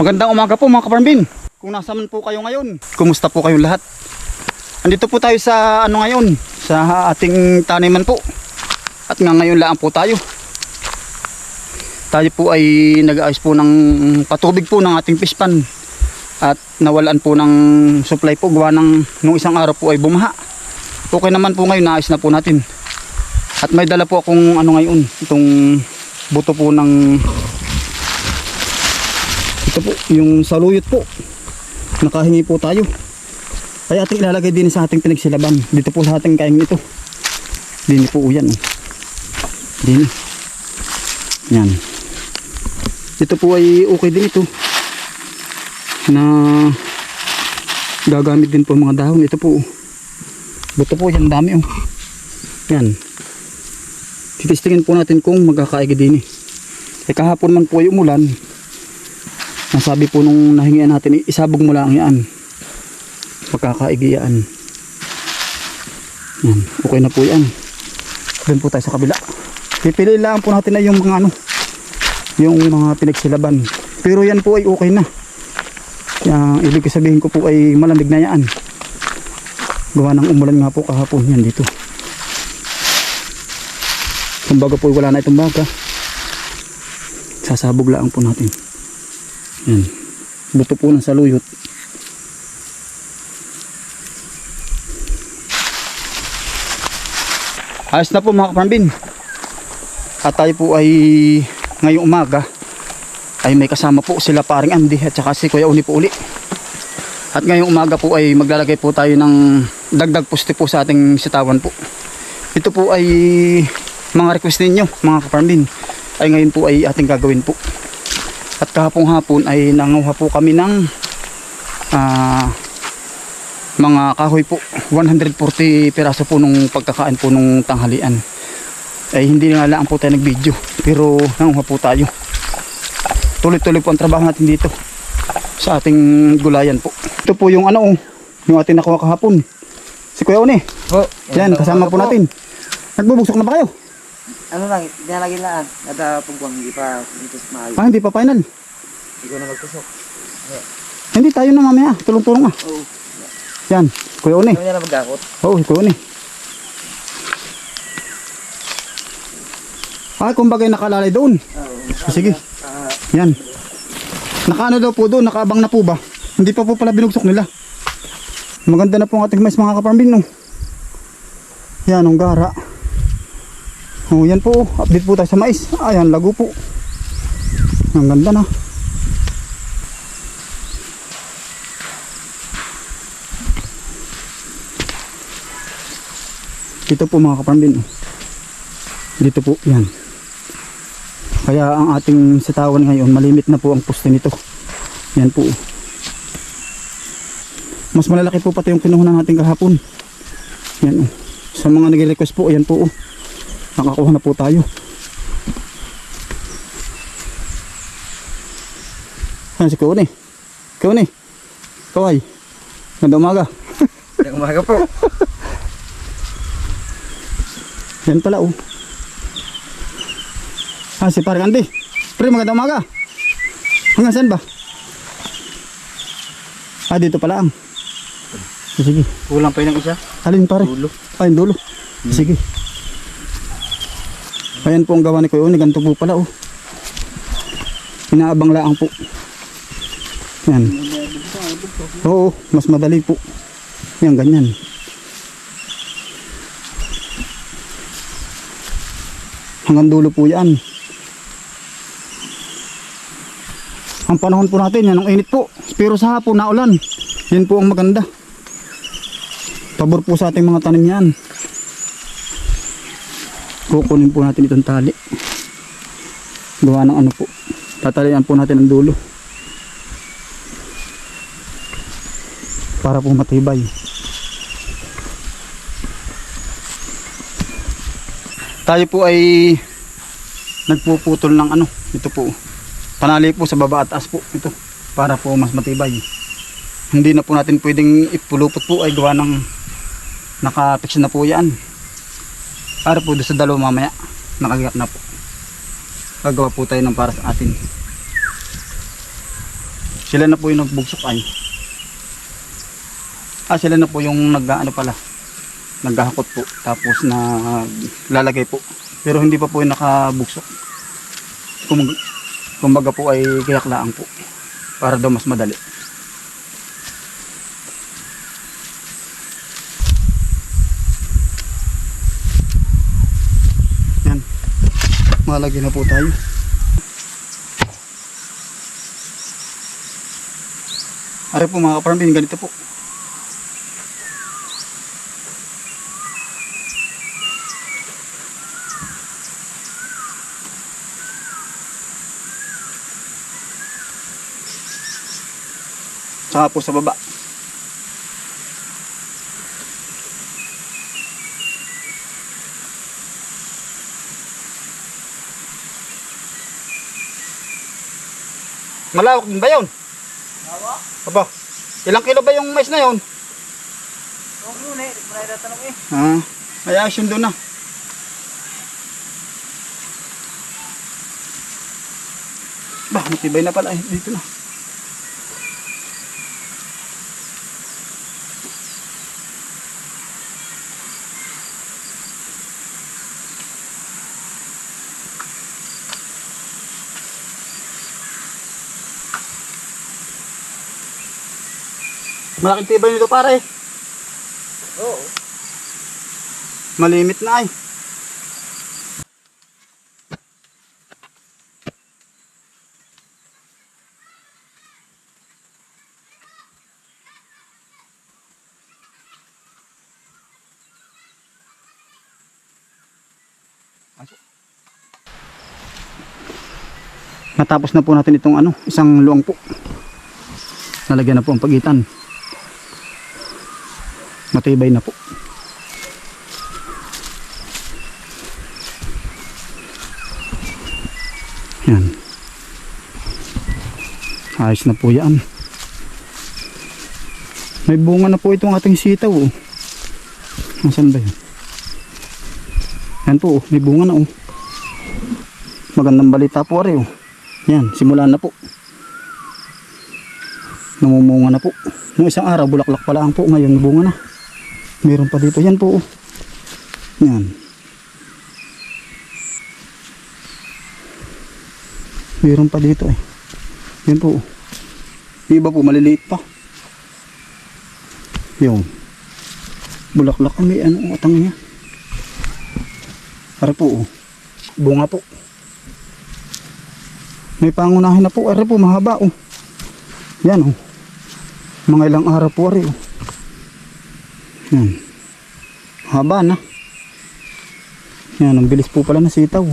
Magandang umaga po mga kaparmbin. Kung nasa man po kayo ngayon, kumusta po kayong lahat? Andito po tayo sa ano ngayon, sa ating taniman po. At nga ngayon lang po tayo. Tayo po ay nag-aayos po ng patubig po ng ating pispan. At nawalan po ng supply po gawa ng nung isang araw po ay bumaha. Okay naman po ngayon, naayos na po natin. At may dala po akong ano ngayon, itong buto po ng ito po, yung saluyot po. Nakahingi po tayo. Ay ating ilalagay din sa ating pinagsilaban. Dito po sa ating kain ito. Dini po yan. Dini. Yan. Ito po ay okay din ito. Na gagamit din po mga dahon. Ito po. Buto po yan dami oh. Yan. Titistingin po natin kung magkakaigi din eh. Eh kahapon man po ay umulan. Nasabi po nung nahingian natin, isabog mo lang yan. Pagkakaigi yan. Okay na po yan. Doon po tayo sa kabila. Pipili lang po natin na yung mga ano, yung mga pinagsilaban. Pero yan po ay okay na. Yan, ibig sabihin ko po ay malamig na yan. Gawa ng umulan nga po kahapon yan dito. Kumbaga po wala na itong baga. Sasabog lang po natin. Yan. Buto po ng saluyot. Ayos na po mga kaparambin. At tayo po ay ngayong umaga ay may kasama po sila paring Andy at saka si Kuya Uni po uli. At ngayong umaga po ay maglalagay po tayo ng dagdag pusti po sa ating sitawan po. Ito po ay mga request ninyo mga kaparambin ay ngayon po ay ating gagawin po. At kahapong hapon ay nanguha po kami ng ah, mga kahoy po. 140 piraso po nung pagkakain po nung tanghalian. Ay hindi nga lang po tayo nag-video. Pero nanguha po tayo. Tuloy-tuloy po ang trabaho natin dito. Sa ating gulayan po. Ito po yung ano yung ating nakuha kahapon. Si Kuya One. Po. Yan, kasama po natin. Nagbubugsok na ba kayo? Ano lang, dinalagay lang. Nada pagbuwang hindi pa dito sa maayo. Ah, hindi pa final. Ikaw na magtusok. Hindi tayo na mamaya. Tulong-tulong ah. Oo. Yan, Kuya. Ikaw niya na magakot. Oo, ito ni. Ah, kumbaga nakalalay doon. Oo. Sige. Ah, Yan. Nakaano daw po doon, nakaabang na po ba? Hindi pa po pala binugsok nila. Maganda na po ang ating mais mga kaparambin, no? Yan, ang gara. Oh, yan po. Update po tayo sa mais. Ayan, lago po. Ang ganda na. Dito po mga kaparambin. oh. Dito po, yan. Kaya ang ating sitawan ngayon, malimit na po ang puste nito. Yan po. Mas malalaki po pati yung kinuha natin kahapon. Yan oh. Sa mga nag-request po, ayan po oh. Nakakuha na po tayo. Yan si Kone. Kone. Kaway. Ganda umaga. yung umaga po. Yan pala oh. Ah, si Parang Andy. Pre, magandang umaga. Hanggang saan ba? Ah, dito pala ang. Sige. Kulang pa yun ng isa. Alin pare? Dulo. Ay, yung dulo. Sige. Ayan po ang gawa ni Kuya Uni. Ganito po pala oh. Inaabang laang po. Yan. Oo, mas madali po. Yan, ganyan. Hanggang dulo po yan. Ang panahon po natin, yan ang init po. Pero sa hapon na ulan. Yan po ang maganda. Pabor po sa ating mga tanim yan. Kukunin po natin itong tali. Gawa ng ano po. Tatalian po natin ang dulo. Para po matibay. Tayo po ay nagpuputol ng ano. Ito po. Panali po sa baba at taas po. Ito. Para po mas matibay. Hindi na po natin pwedeng ipulupot po ay gawa ng nakapix na po yan. Para po sa dalawa mamaya. Nakagap na po. Gagawa po tayo ng para sa atin. Sila na po yung nagbugsok ay. Ah, sila na po yung nag ano pala. Naghahakot po. Tapos na lalagay po. Pero hindi pa po yung nakabugsok. Kumbaga po ay kayaklaan po. Para daw mas madali. Yan. Malagyan na po tayo. Ari po mga kaparambin, ganito po. Tsaka po sa baba. Malawak din ba yun? Awa? Aba, ilang kilo ba yung mais na yun? Huwag mo na eh. Di mo na itatanong eh. Ah, may action doon na. Bah, matibay na pala eh. Dito na. Malaking tibay nito pare. Oo. Malimit na ay. Natapos na po natin itong ano, isang luang po. Nalagyan na po ang pagitan. Matibay na po. Yan. Ayos na po yan. May bunga na po itong ating sitaw. Oh. Nasaan ba yan? Yan po, oh. may bunga na oh. Magandang balita po ari oh. Yan, simula na po. Namumunga na po. Nung isang araw, bulaklak pa lang po. Ngayon, bunga na. Meron pa dito. Yan po oh. Yan. Meron pa dito eh. Yan po. Yung iba po maliliit pa. Yung bulaklak may ano atang niya. Para po oh. Bunga po. May pangunahin na po. Are po mahaba oh. Yan oh. Mga ilang araw po are oh. Yan. Haba na. Yan, ang bilis po pala na sitaw.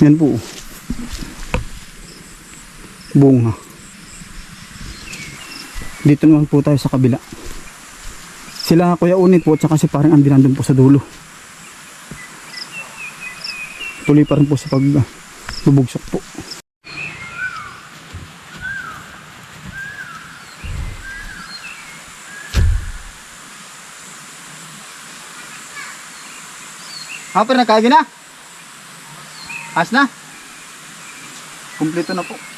Yan po. Bunga. Dito naman po tayo sa kabila. Sila Kuya Unit po at saka si parang Andy nandun po sa dulo. Tuloy pa rin po sa pag uh, bubugsok po. Pero nagkagi na? As na? Kumpleto na po.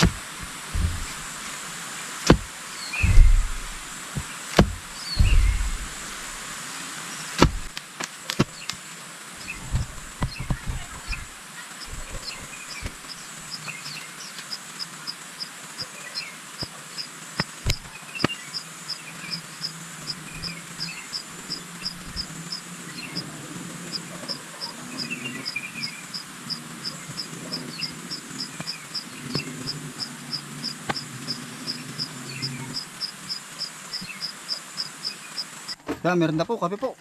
Yeah, merenda po, kape po.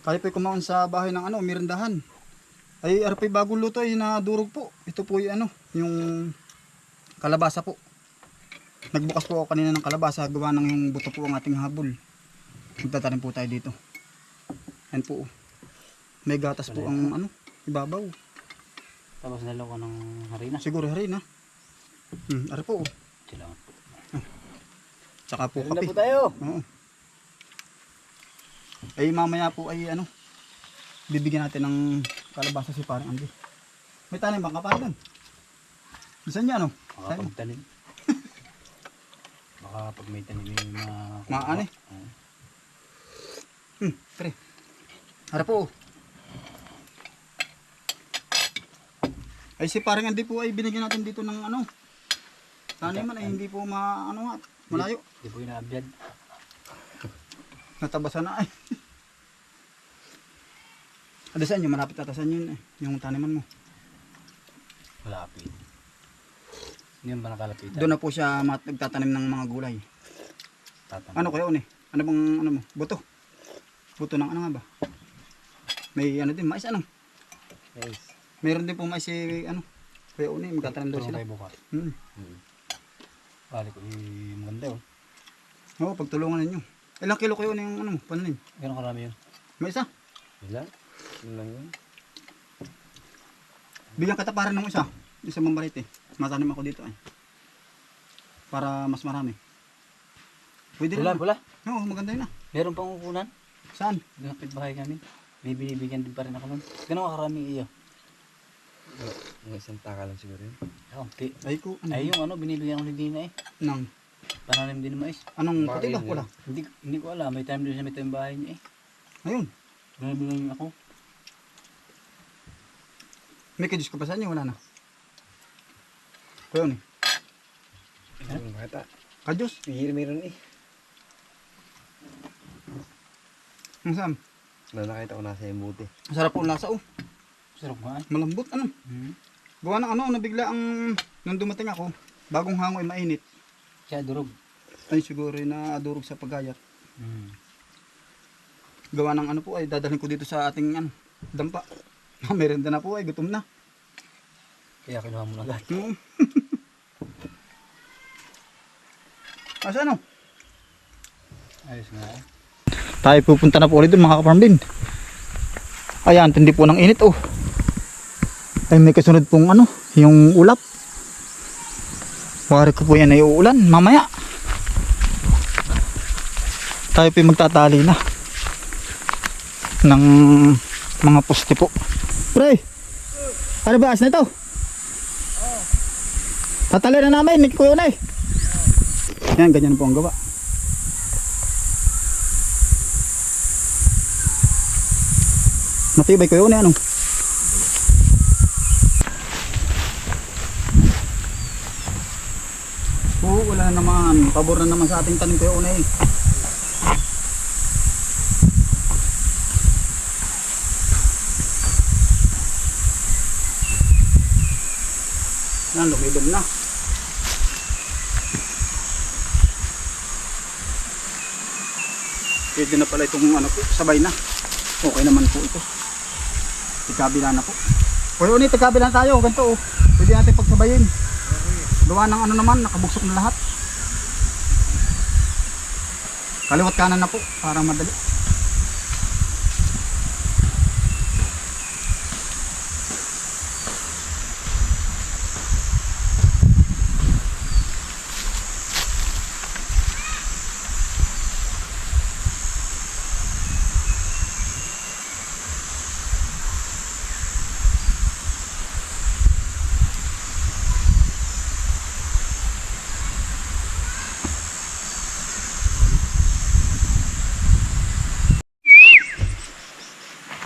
Kayo po kumaon sa bahay ng ano, merendahan. Ay, ano po yung bagong luto ay nadurog po. Ito po yung ano, yung kalabasa po. Nagbukas po ako kanina ng kalabasa, gawa ng yung buto po ang ating habol. Magtatanim po tayo dito. Yan po. May gatas po ang ano, ibabaw. Tapos nalo ko ng harina. Siguro rin ha. Hmm, ari po. Salamat po. Tsaka po na kape. po tayo. Oo. Ay mamaya po ay ano, bibigyan natin ng kalabasa si parang Andy. May tanim bang kapal doon? Saan niya ano? Makapagtanim. Baka pag may tanim yung mga... Ano eh? Hmm, pre. Harap po. Ay si parang hindi po ay binigyan natin dito ng ano. Taniman ay hindi po ma ano nga, malayo. Di po inaabyad. Natabasan na ay. Ada saan yung malapit ata saan yun eh, yung taniman mo. Malapit. Hindi ba nakalapitan? Doon na po siya nagtatanim ng mga gulay. Tatanim. Ano kaya une? Ano bang ano mo? Buto. Buto ng ano nga ba? May ano din, mais ano? Yes. Meron din po mais si ano? Kaya une, magtatanim daw sila. tayo bukas. Hmm. Hmm. Bali ko, eh, maganda yun. Oo, pagtulungan ninyo. Ilang kilo kayo na yung ano, pananim? Gano'ng karami yun? May isa. Ilan? Yun? Bigyan kita para ng isa. Isa mong balit eh. Matanim ako dito ay. Para mas marami. Pwede rin. Pula, na. pula. Oo, maganda yun ah. Meron pang ukunan. Saan? Dinapit bahay kami. May binibigyan din pa rin ako nun. Gano'ng karami iyo? Yung isang taka lang siguro yun. Kaunti. Ay ko, ano? Ay, yung ano, binibigyan ko ni Dina eh. Nang, Pananim din mais. anong Bakit yun? Wala. Hindi, hindi ko alam. May time din siya may time bahay niya eh. Ayun. Binibigyan ako. May kajus ka pa saan yun? Wala na. Kuya ni. Yung bata. Kajus? Pihir meron eh. Ang saan? Na nakita ko nasa yung buti. Masarap po ang lasa oh. Sarap nga eh. Malambot ano. Hmm. Gawa ng ano, nabigla ang nung dumating ako. Bagong hango ay mainit. Siya durog. Ay siguro ay nadurog sa pagayat. Hmm. Gawa ng ano po ay dadalhin ko dito sa ating ano, dampa. Merenda na po ay gutom na. Kaya kinuha mo na agad. Asa ano? Ayos nga eh. Tayo pupunta na po ulit doon mga kaparmbin. Ayan, tindi po ng init oh. Ay may kasunod pong ano, yung ulap. Wari ko po yan ay uulan, mamaya. Tayo po magtatali na. Ng mga poste po. Pre, ano ba as na ito? Tatali na namin, ni Kuya na. Yan, ganyan po ang gawa. Matibay yun eh, ano? Oo, wala naman. Pabor na naman sa ating tanim ko yun eh. Yan, lumilom na. Pwede na pala itong ano po, sabay na. Okay naman po ito. Tigabila na po. O yun, tigabila na tayo. Ganito oh. Pwede natin pagsabayin. Gawa ng ano naman, nakabuksok na lahat. Kaliwat kanan na po, para madali.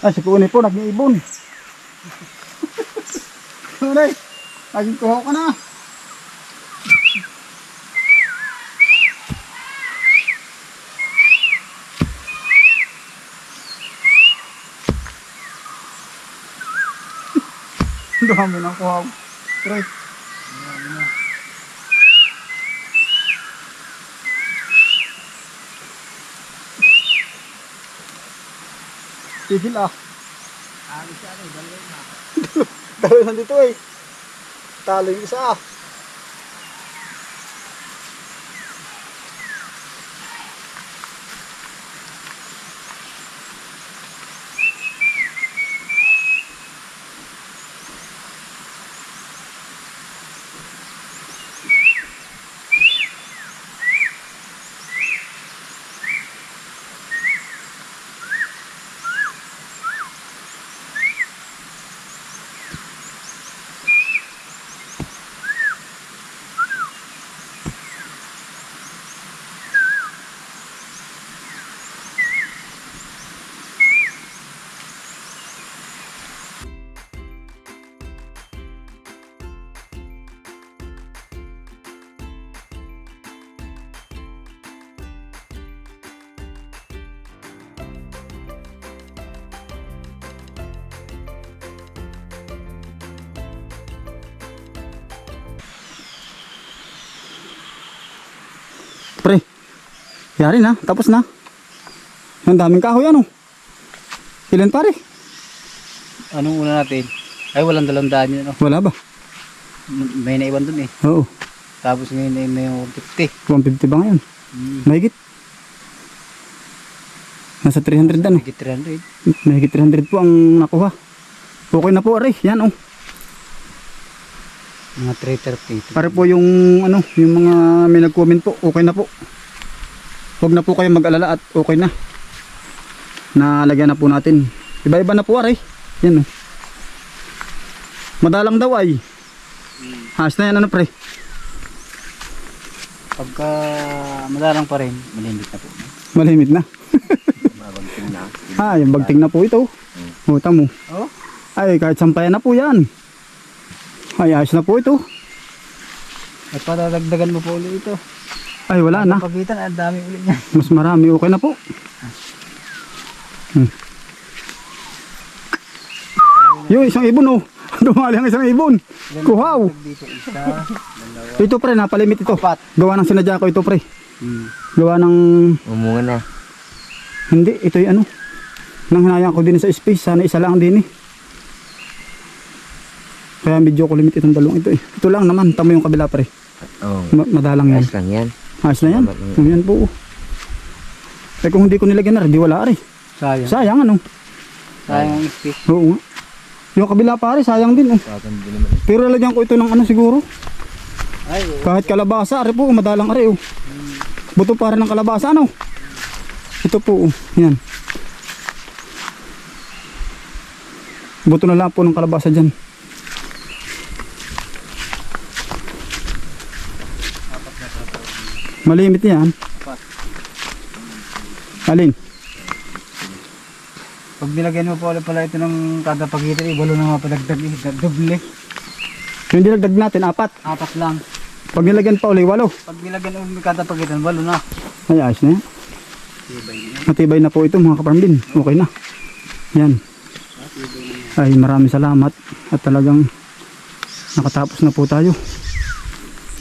Ay, si Kuni po, nag-iibon. Kunay, naging kuha ka na. Dami ng kuha ko. Tigil ah. Dahil nandito eh. Talo yung isa ah. Yari na, tapos na. Ang daming kahoy ano. Ilan pare? Anong una natin? Ay, walang dalawang daan yun. Ano? Wala ba? May naiwan dun eh. Oo. Tapos ngayon ay may 150. 150 ba ngayon? Hmm. Mahigit. Nasa 300 ano. Higit 300. Mahigit 300 po ang nakuha. Okay na po aray. Yan oh. Mga 330. Para po yung ano, yung mga may nag-comment po, okay na po. Huwag na po kayo mag-alala at okay na. Nalagyan na po natin. Iba-iba na po aray. Yan oh. Madalang daw ay. Has na yan ano pre. Pagka madalang pa rin, malimit na po. Malimit na. ah, yung bagting na po ito. Huta mo. Oh? Ay, kahit sampayan na po yan. Ay, ayos na po ito. At patadagdagan mo po ulit ito. Ay, wala na. Pagitan, ang dami ulit niya. Mas marami, okay na po. Hmm. Yung isang ibon oh. Dumali ang isang ibon. Kuhaw. Dito isa, dalawa. Ito pre, napalimit ito. Apat. Gawa ng sinadya ko ito pre. Hmm. Gawa ng... Umunga na. Hindi, ito yung ano. Nang hinayang ko din sa space. Sana isa lang din eh. Kaya medyo ko limit itong dalawang ito eh. Ito lang naman. Tamo yung kabila pre. Oo. Ma- madalang yan. Ayos lang yan. Ayos na yan. Oh, yan po. Eh kung hindi ko nilagyan na rin, di wala rin. Sayang. Sayang ano. Sayang ang space. Oo nga. Yung kabila pare, sayang din oh. Naman. Pero lalagyan ko ito ng ano siguro. Ay, oo. Kahit kalabasa, are po, madalang are oh. Buto para ng kalabasa, ano? Ito po, oh. yan. Buto na lang po ng kalabasa dyan. Malimit yan. Alin? Pag nilagyan mo pa ulit pala ito ng kada pagitan, walo na mga padagdag. Doble. Yung dinagdag natin, apat. Apat lang. Pag nilagyan pa uli, walo. Pag nilagyan ulit kada pagitan, walo na. Ay, ayos na yan. Matibay na po ito mga kaparambin. Okay na. Yan. Ay maraming salamat. At talagang nakatapos na po tayo.